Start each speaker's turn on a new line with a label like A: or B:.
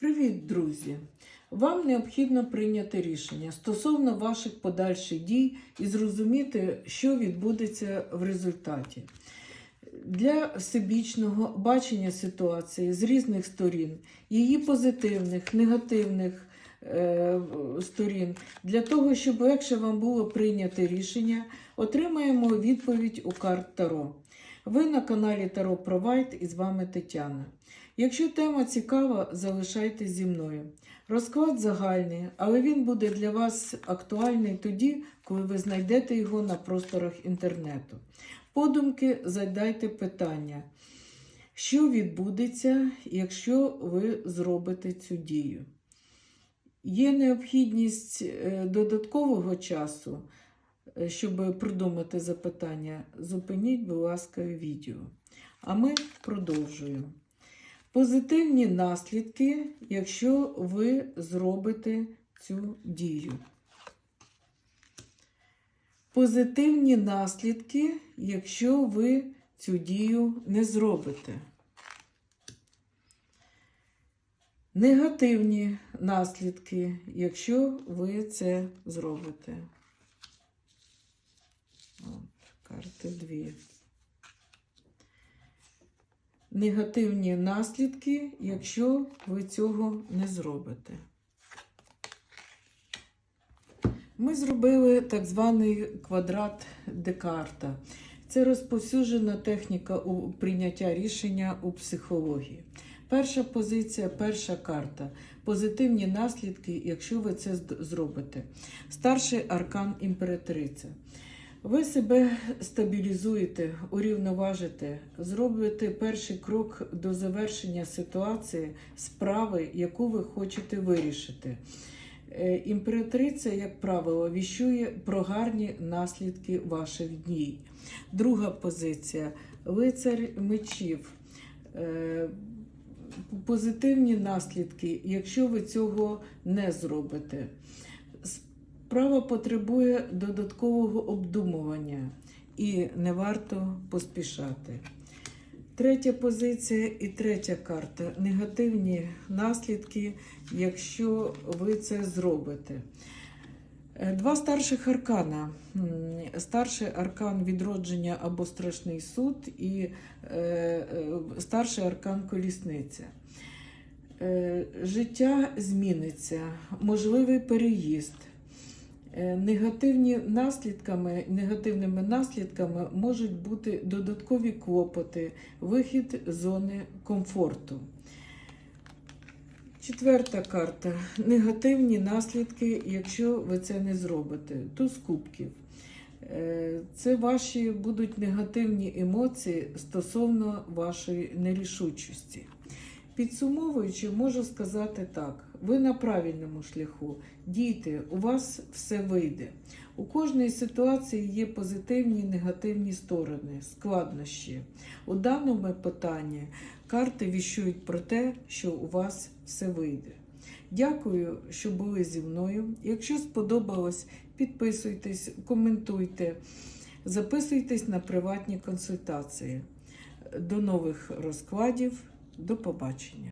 A: Привіт, друзі! Вам необхідно прийняти рішення стосовно ваших подальших дій і зрозуміти, що відбудеться в результаті. Для всебічного бачення ситуації з різних сторін, її позитивних, негативних е, сторін, для того, щоб легше вам було прийняти рішення, отримаємо відповідь у карт Таро. Ви на каналі Таро Провайд і з вами Тетяна. Якщо тема цікава, залишайтесь зі мною. Розклад загальний, але він буде для вас актуальний тоді, коли ви знайдете його на просторах інтернету. Подумки задайте питання, що відбудеться, якщо ви зробите цю дію? Є необхідність е, додаткового часу, щоб придумати запитання. Зупиніть, будь ласка, відео. А ми продовжуємо. Позитивні наслідки, якщо ви зробите цю дію. Позитивні наслідки, якщо ви цю дію не зробите. Негативні наслідки, якщо ви це зробите. Карти дві. Негативні наслідки, якщо ви цього не зробите. Ми зробили так званий квадрат Декарта. Це розповсюджена техніка у прийняття рішення у психології. Перша позиція, перша карта. Позитивні наслідки, якщо ви це зробите. Старший аркан імператриця. Ви себе стабілізуєте, урівноважите, зробите перший крок до завершення ситуації, справи, яку ви хочете вирішити. Е, Імператриця, як правило, віщує про гарні наслідки ваших дій. Друга позиція лицар мечів. Е, Позитивні наслідки, якщо ви цього не зробите. Справа потребує додаткового обдумування і не варто поспішати. Третя позиція і третя карта негативні наслідки, якщо ви це зробите. Е, Два старших аркана. Старший аркан відродження або страшний суд, і е, е, старший аркан колісниця. Життя зміниться, можливий переїзд. Е, Негативні наслідками, негативними наслідками можуть бути додаткові клопоти, вихід зони комфорту. Четверта карта. Негативні наслідки, якщо ви це не зробите. Туз кубків. Е, Це ваші будуть негативні емоції стосовно вашої нерішучості. Підсумовуючи, можу сказати так: ви на правильному шляху, дійте, у вас все вийде. У кожної ситуації є позитивні і негативні сторони, складнощі. У даному питанні карти віщують про те, що у вас все вийде. Дякую, що були зі мною. Якщо сподобалось, підписуйтесь, коментуйте, записуйтесь на приватні консультації. До нових розкладів. До побачення.